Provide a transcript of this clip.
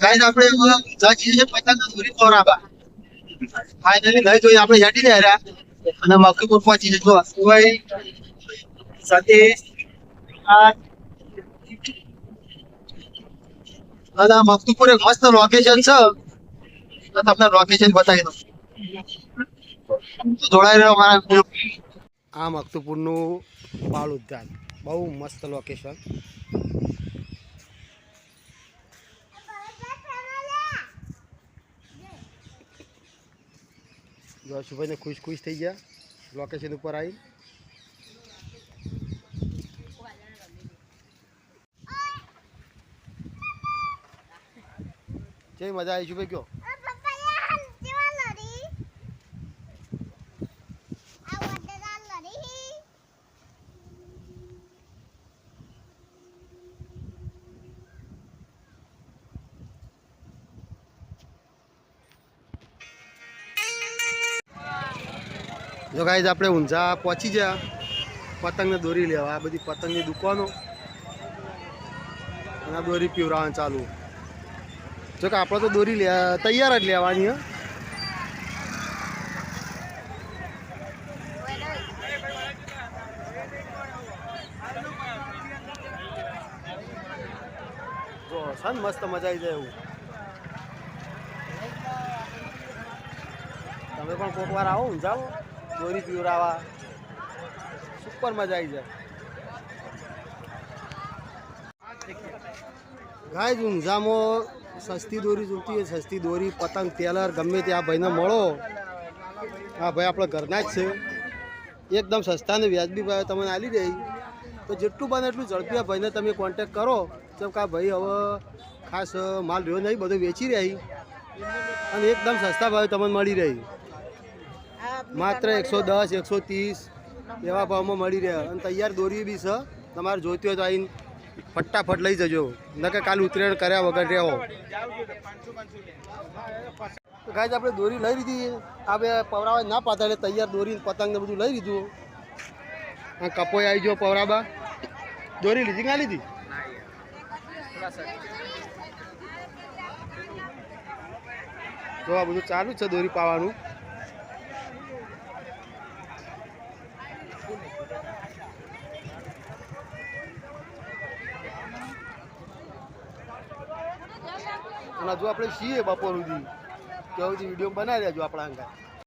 Guys આપણે ઊંઝા છીએ પતંગ દોરી કોરાબા ફાઇનલી નહીં જોઈ આપણે હેડી રહ્યા અને મકીપુર પહોંચી જજો ભાઈ સતીશ અને આ એક મસ્ત લોકેશન છે. તો તમને લોકેશન બતાવી દઉં. જોડાઈ રહ્યો મારા. આ મકતુપુરનું બાળ ઉદ્યાન. બહુ મસ્ત લોકેશન જો શુભાઈને ખુશ ખુશ થઈ ગયા લોકેશન ઉપર આવી જે મજા આવી શુભાઈ કયો જો ગાઈઝ આપણે ઊંઝા પહોંચી ગયા. પતંગને દોરી લેવા. આ બધી પતંગની દુકાનો. અને દોરી પીવરાવાનું ચાલુ. જો કે આપણે તો દોરી લે, તૈયાર જ લેવાની, હે. જો ને મસ્ત મજા આવી જાય એવું. તમે પણ કોક વાર આવો ઊંઝાઓ દોરી પીવરાવા સુપર મજા આવી જાય. ગાય ઊંઝામાં સસ્તી દોરી જોતી સસ્તી દોરી, પતંગ, ટેલર, ગમે તે આ ભાઈને મળો. આ ભાઈ આપણા ઘરના જ છે. એકદમ સસ્તા ને વ્યાજબી ભાવે તમને આલી દે. તો જેટલું બને એટલું ઝડપી આ ભાઈને તમે કોન્ટેક કરો. તો કે ભાઈ હવે ખાસ માલ રહ્યો નહીં, બધું વેચી રહી. અને એકદમ સસ્તા ભાવે તમને મળી રહી. માત્ર એકસો દસ એકસો ત્રીસ એવા ભાવમાં મળી રહ્યા. અને તૈયાર દોરી બી છે. તમારે જોઈતી હોય તો આવીને ફટાફટ લઈ જજો. ન કે કાલ ઉતરેણ કર્યા વગર રહ્યો ગાય આપણે દોરી લઈ લીધી. આ બે પવરાવા ના પાતા એટલે તૈયાર દોરી પતંગને બધું લઈ લીધું. આ કપોય આવી ગયો પવરાબા. દોરી લીધી ના લીધી? જો આ બધું ચાલુ છે દોરી પાવાનું. અને હજુ આપણે છીએ બપોર સુધી ત્યાં હજી વીડિયો બનાવી દેજો આપણા અંગા